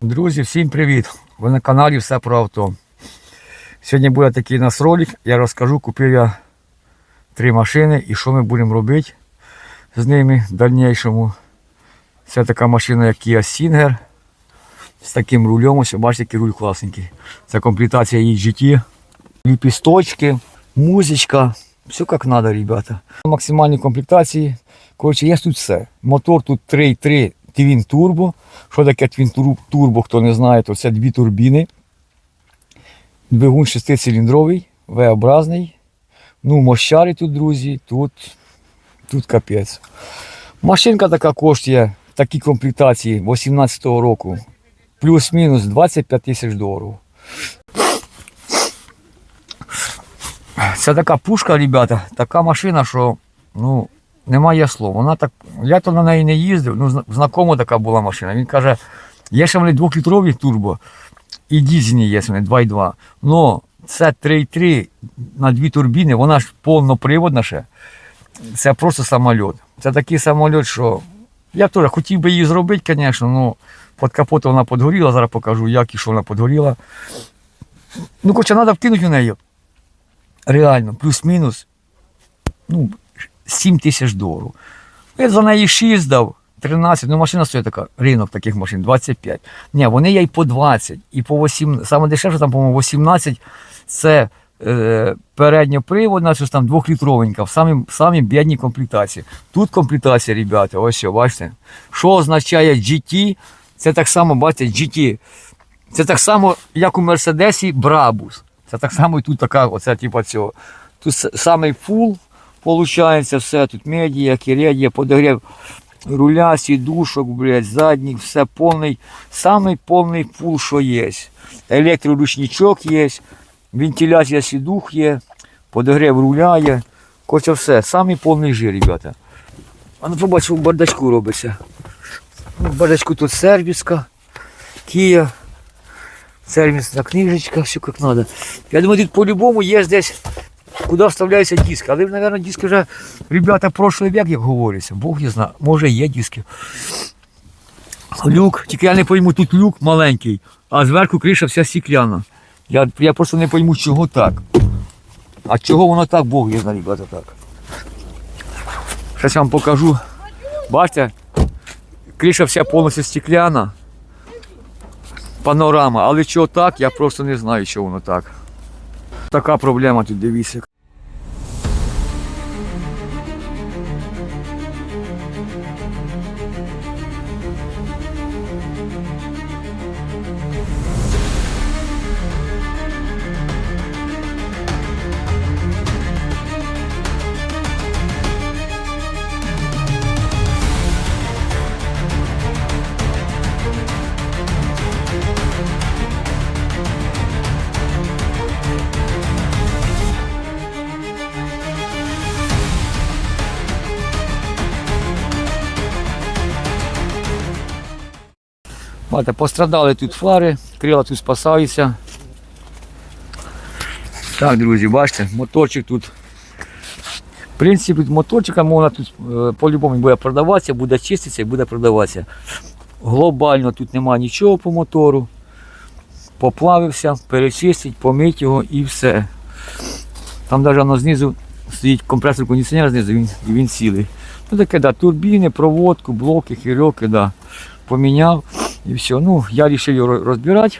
Друзі, всім привіт! Ви на каналі Все про авто. Сьогодні буде такий у нас ролик. Я розкажу, купив я три машини і що ми будемо робити з ними в дальнішому. Це така машина, як Kia Singer. З таким рулем. Ось бачите, який руль класненький. Це комплектація EGT. Ліпісточки, музичка. Все як треба, ребята. Максимальні комплектації. Коротше, є тут все. Мотор тут 3.3 Twin Turbo. Що таке Twin Tur- Turbo, хто не знає, то це дві турбіни. Двигун 6-циліндровий, V-образний. Ну, мощари тут, друзі, тут, тут капець. Машинка така коштує в такій комплектації 18-го року. Плюс-мінус 25 тисяч доларів. Це така пушка, ребята, така машина, що ну, немає слов. Вона так, я то на неї не їздив, ну, знакома така була машина. Він каже, є ще вони двохлітрові турбо, і дізельні є вони 2,2. Но це 3,3 на дві турбіни, вона ж повноприводна ще. Це просто самоліт. Це такий самоліт, що я теж хотів би її зробити, звісно, ну під капотом вона підгоріла, зараз покажу, як і що вона підгоріла. Ну, хоча треба вкинути у неї. Реально, плюс-мінус. Ну, 7 тисяч доларів. Я за неї 6 дав, 13, ну машина стоїть така, ринок таких машин, 25. Ні, вони є і по 20, і по 8, саме дешевше, там, по-моєму, 18, це е, передньоприводна, щось там двохлітровенька, в самій, самій бідній комплектації. Тут комплектація, ребята, ось що, бачите. Що означає GT? Це так само, бачите, GT. Це так само, як у Мерседесі, Брабус. Це так само і тут така, оце, типу, цього. Тут самий фул, виходить, все. Тут медіа, кіредія, подогрів руля, сідушок, блядь, задніх, все повний, самий повний фул, що є. Електроручничок є, вентиляція сідух є, подогрів руля є. Короче, все, самий повний жир, ребята. А ну побачу, в бардачку робиться. Ну, В бардачку тут сервіска, Кія, сервісна книжечка, все як треба. Я думаю, тут по-любому є десь, куди вставляються диски. Але, мабуть, диски вже, ребята, прошлий век, як говориться. Бог не знає, може є диски. Люк, тільки я не пойму, тут люк маленький, а зверху криша вся стекляна. Я, я просто не пойму, чого так. А чого воно так, Бог не знає, ребята, так. Зараз я вам покажу. Бачите, криша вся повністю стекляна. Панорама, але чого так, я просто не знаю, чого воно так. Така проблема тут, дивіться. Бачите, пострадали тут фари, крила тут спасаються. Так, друзі, бачите, моторчик тут. В принципі, моторчика можна тут е, по-любому буде продаватися, буде чиститися і буде продаватися. Глобально тут немає нічого по мотору. Поплавився, перечистить, помить його і все. Там навіть воно знизу стоїть компресор кондиціонера знизу, він, і він цілий. Ну таке, да, турбіни, проводку, блоки, хірьоки, да. поміняв і все. Ну, я вирішив його розбирати.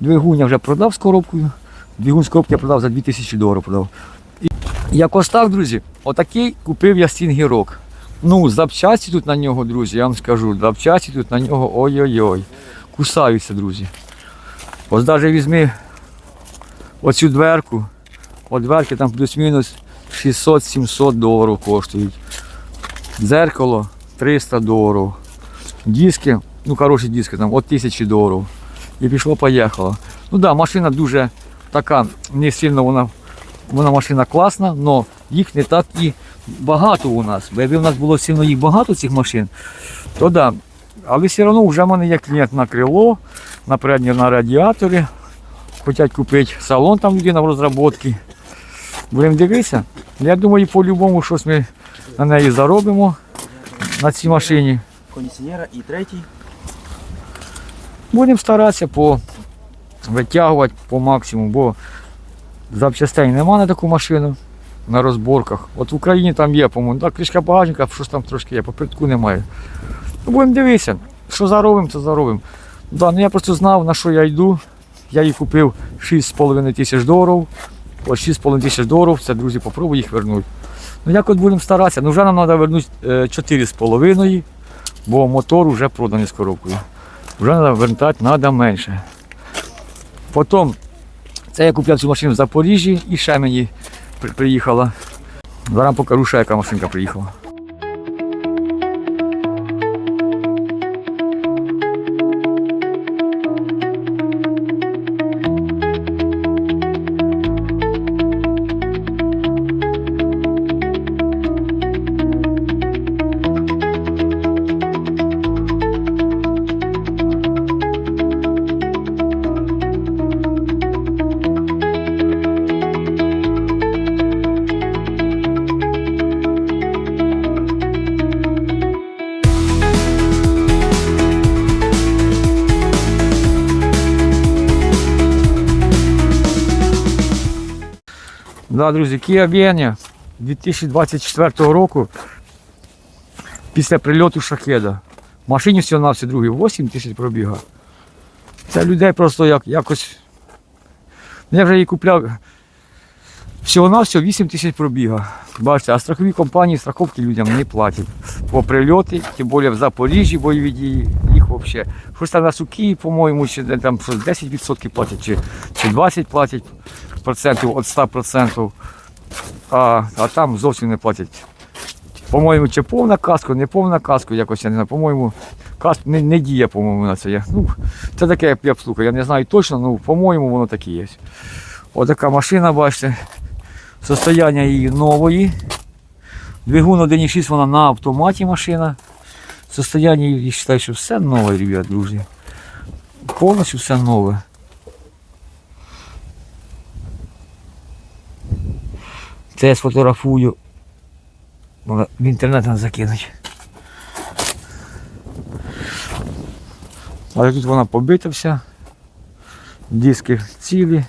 Двигун я вже продав з коробкою. Двигун з коробки я продав за 2000 доларів. Продав. І якось так, друзі, отакий купив я стінгірок. Ну, запчасті тут на нього, друзі, я вам скажу, запчасті тут на нього ой-ой-ой. Кусаються, друзі. Ось навіть візьми оцю дверку. От дверки там плюс-мінус 600-700 доларів коштують. Дзеркало 300 доларів. Диски, ну хороші диски, там от 1000 доларів. І пішло, поїхало. Ну да, машина дуже така, не сильно вона, вона машина класна, але їх не так і багато у нас. Бо якби у нас було сильно їх багато цих машин, то да. Але все одно вже в мене є клієнт на крило, на переднє на радіаторі. Хочуть купити салон там людина в розробці. Будемо дивитися. Я думаю, по-любому щось ми на неї заробимо на цій машині. кондиціонера і третій. Будемо старатися по витягувати по максимуму, бо запчастей нема на таку машину на розборках. От в Україні там є, по-моєму, так, кришка багажника, щось там трошки є, по притку немає. Ну, будемо дивитися, що заробимо, то заробимо. Да, ну я просто знав, на що я йду. Я її купив 6,5 тисяч доларів. От 6,5 тисяч доларів, це, друзі, попробую їх вернути. Ну як от будемо старатися, ну вже нам треба вернути е, 4,5, бо мотор вже проданий з коробкою. Вже вертати треба менше. Потім, це я купляв цю машину в Запоріжжі і ще мені приїхала. Зараз покажу, що яка машинка приїхала. Да, друзі, Kia Venia 2024 року після прильоту шахеда. Машині всього на все другий 8 тисяч пробіга. Це людей просто як, якось. Ну, Я вже її купляв. Всього на всього 8 тисяч пробіга. Бачите, а страхові компанії страховки людям не платять. По прильоти, тим більше в Запоріжжі бойові дії, їх взагалі. Щось там на Сукі, по-моєму, чи там щось 10% платять, чи, чи 20 платять процентів від 100%. А, а там зовсім не платять. По-моєму, чи повна каска, не повна каска, якось я не знаю. По-моєму, каска не, не діє, по-моєму, на це. Я, ну, це таке, я б я не знаю точно, ну, по-моєму, воно таке є. Отака машина, бачите. Состояння її нової. Двигун 1.6 вона на автоматі машина. Состояння її, я вважаю, що все нове, ребят, друзі. Повністю все нове. Це я сфотографую. В інтернет треба закинути. Але тут вона побита вся. Диски цілі.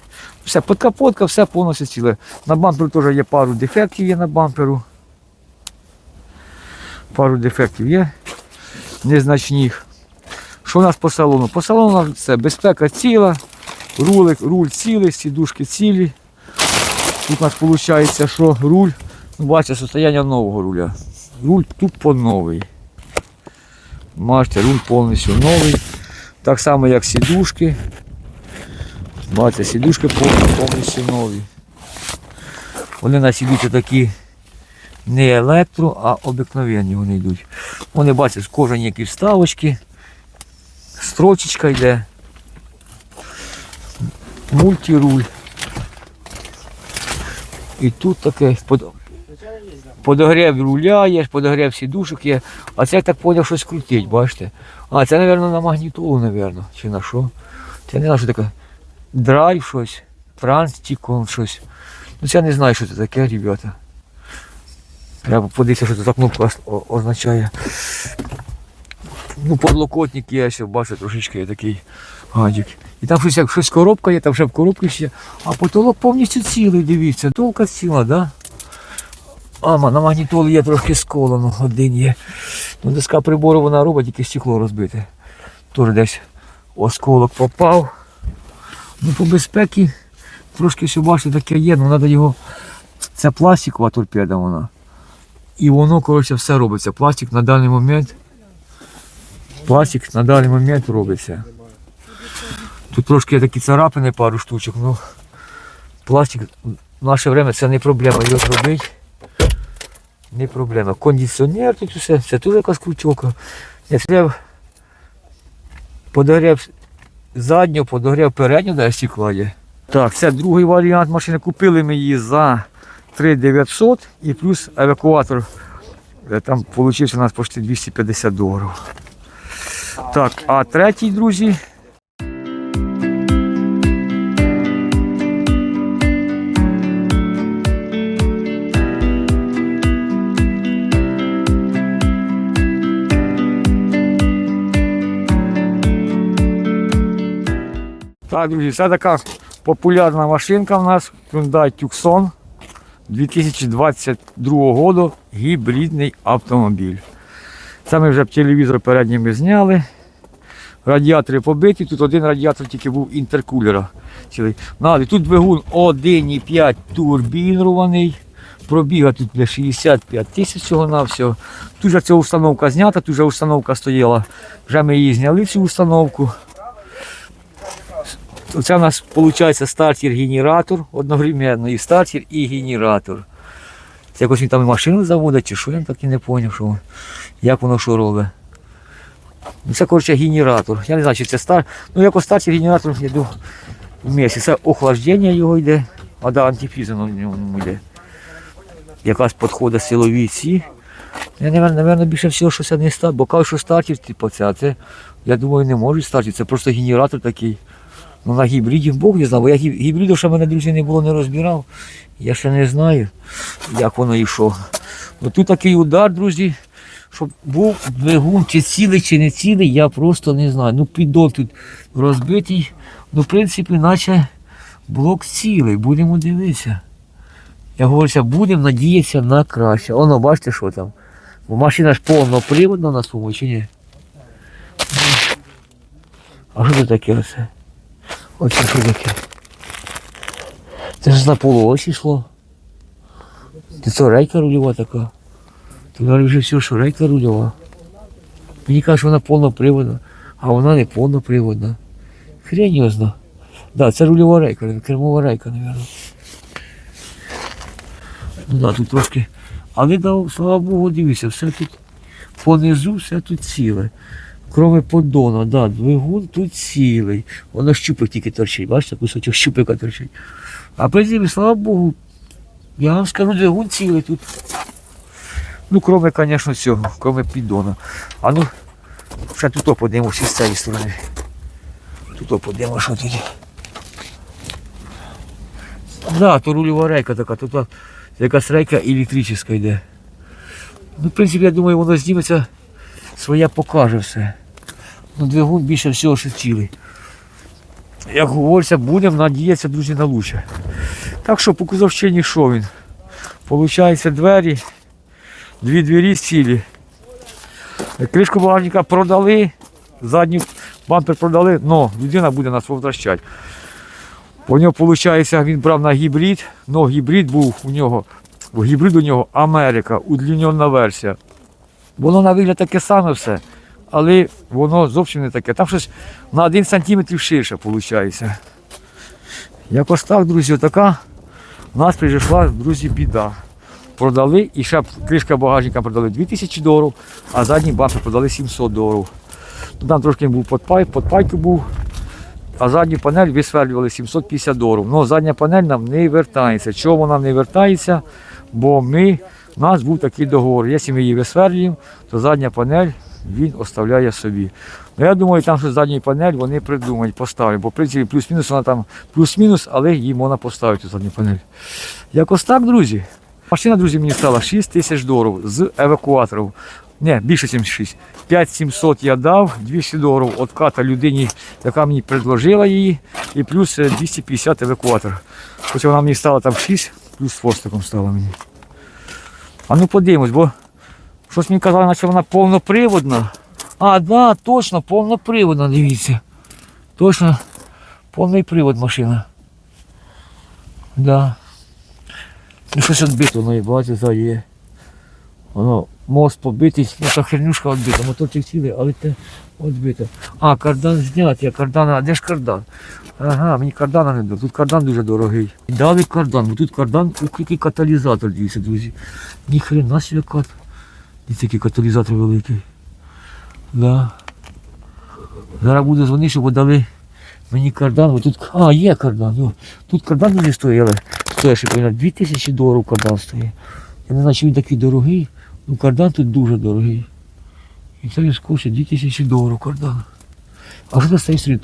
Все, подкапотка, все повністю ціле. На бамперу теж є пару дефектів є на бамперу. Пару дефектів є. Незначних. Що у нас по салону? По салону це безпека ціла, рулик, руль цілий, сідушки цілі. Тут у нас виходить, що руль, ну, бачите, состояння нового руля. Руль тупо новий. Бачите, руль повністю новий. Так само, як сідушки. Бачите, сідушки повністю, нові. Вони у нас йдуть такі не електро, а обикновенні вони йдуть. Вони бачите, кожані які вставочки, строчечка йде. Мультируль. І тут таке под... подогрів руля є, подогрів сідушок є. А це я так поняв, щось крутить, бачите? А, це, мабуть, на магнітолу, мабуть, чи на що. Це не знаю, що таке. Драйв щось, транстікон щось. Ну це я не знаю, що це таке, ребята. Треба подивитися, що це за кнопка означає. Ну, подлокотник є, ще бачите, трошечки такий гадик. І там щось, як щось коробка є, там вже в коробці ще. А потолок повністю цілий, дивіться. Толка ціла, да? А, на магнітолі є трошки сколено, один є. Ну, доска прибору вона робить, тільки стекло розбите. Теж десь осколок попав. Ну, по безпеці трошки все бачите, таке є, ну треба його. Це пластикова торпеда вона. І воно, коротше, все робиться. Пластик на даний момент. Пластик на даний момент робиться. Тут трошки такі царапини, пару штучок, ну пластик в наше время це не проблема його зробити. Не проблема. Кондиціонер тут все, це теж якась крутілка. Я треба подогрів заднього, подогрів переднього, де стекла є. Так, це другий варіант машини. Купили ми її за 3900 і плюс евакуатор. Е, Там вийшло у нас почти 250 доларів. Так, а третій, друзі, Так, друзі, це така популярна машинка в нас Hyundai Tucson 2022 року гібридний автомобіль. Це ми вже телевізор передніми зняли. Радіатори побиті, тут один радіатор тільки був інтеркулера. Цілий. Нагадую, тут двигун 1,5 турбінований. Пробіга тут для 65 тисяч всього на. Тут же ця установка знята, тут же установка стояла. Вже ми її зняли цю установку. Це у нас виходить стартер-генератор одновременно, і стартер, і генератор. Це якось він там і машину заводить, чи що я так і не зрозумів, що, як воно що робить. Ну, Це, коротше, генератор. Я не знаю, чи це стар. Ну, якось стартер генератор, я думаю, вместе. Це охлаждення його йде, а да, антифріза на ньому йде. Якраз підходить силові ці. Я, напевно, більше всього, що це не стартер, бо кажуть, що стартер, типу, це, це, я думаю, не може стартер, це просто генератор такий. Ну, на гібриді Бог не знав, бо я гіб- гібридів ще мене, друзі, не було, не розбирав. Я ще не знаю, як воно йшло. Ну, тут такий удар, друзі, щоб був двигун, чи цілий, чи не цілий, я просто не знаю. Ну, піддон тут розбитий. Ну, в принципі, наче блок цілий, будемо дивитися. Я говорю, будемо надіятися на краще. Воно, бачите, що там. Бо машина ж повноприводна на своєму, чи ні? А що це таке оце? Оце що таке? Це ж на полуосі йшло. Це це рейка рульова така. Ти говориш вже все, що рейка рульова. Мені кажуть, що вона повноприводна, а вона не повноприводна. Хрень його зна. Да, це рульова рейка, кермова рейка, мабуть. Ну да, тут трошки. Але слава Богу, дивіться, все тут понизу, все тут ціле. Кроме поддона, да, двигун тут цілий. Воно щупик тільки торчить, бачите, кусочок щупика торчить. А в принципі, слава Богу, я вам скажу, двигун цілий тут. Ну, кроме, звісно, цього, кроме піддона. А ну, ще тут подивимося з цієї сторони. Тут подивимося, що тут. Да, то рульова рейка така, тут якась рейка електрична йде. Ну, в принципі, я думаю, воно зніметься, своє покаже все. Ну, двигун більше всього, що. Як говориться, будемо надіятися, друзі, на лучше. Так що по кузовщині що він? Получається двері, дві двері цілі. Кришку багажника продали, задній бампер продали, але людина буде нас возвращати. У нього, виходить, він брав на гібрид, але гібрид був у нього, гібрид у нього Америка, удлінена версія. Воно на вигляд таке саме все, але воно зовсім не таке. Там щось на один сантиметр ширше виходить. Якось так, друзі, така у нас прийшла, друзі, біда. Продали і ще кришка багажника продали 2000 доларів, а задній бампер продали 700 доларів. Ну, Там трошки був подпай, подпайки був, а задню панель висверлювали 750 доларів. Ну, задня панель нам не вертається. Чому вона не вертається? Бо ми, у нас був такий договор. Якщо ми її висверлюємо, то задня панель він оставляє собі. Ну, я думаю, там що задню панель вони придумають, поставлять. Бо в принципі плюс-мінус вона там плюс-мінус, але її можна поставити задню панель. Якось так, друзі. Машина, друзі, мені стала 6 тисяч доларів з евакуаторів. Не, більше, ніж 6. 5700 я дав, 200 доларів від ката людині, яка мені предложила її, і плюс е, 250 евакуатор. Хоча вона мені стала там 6, плюс з хвостиком стала мені. А ну подивимось, бо щось мені казали, наче вона повноприводна. А, да, точно, повноприводна, дивіться. Точно, повний привод машина. Да. Ну щось відбито, воно і бачите, ззаді є. Воно мост побитий, ну та хернюшка відбита, моторчик цілий, але те відбито. А, кардан знятий, а кардан, а де ж кардан? Ага, мені кардана не дали. Тут кардан дуже дорогий. Дали кардан, бо тут кардан, який каталізатор, дивіться, друзі. Ніхрена себе кат. Дивіться, який каталізатор великий. Да. Зараз буду дзвонити, щоб дали мені кардан, бо тут. А, є кардан. О, тут кардан стоїть, але стоїть, ще повинна 2000 доларів кардан стоїть. Я не знаю, чи він такий дорогий, ну кардан тут дуже дорогий. І це він скочить 2000 доларів кардан. А що це стоїть серед?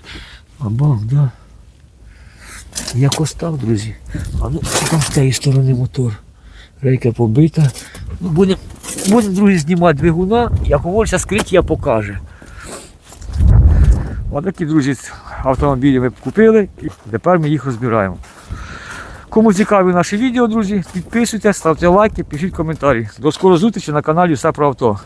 А да. Якось так, друзі. А ну, там з тієї сторони мотор. Рейка побита. Ну, будемо, будем, друзі, знімати двигуна, як говориться, я покаже. Ось такі, друзі, автомобілі ми купили і тепер ми їх розбираємо. Кому цікаві наші відео, друзі, підписуйтесь, ставте лайки, пишіть коментарі. До скорої зустрічі на каналі Все про авто.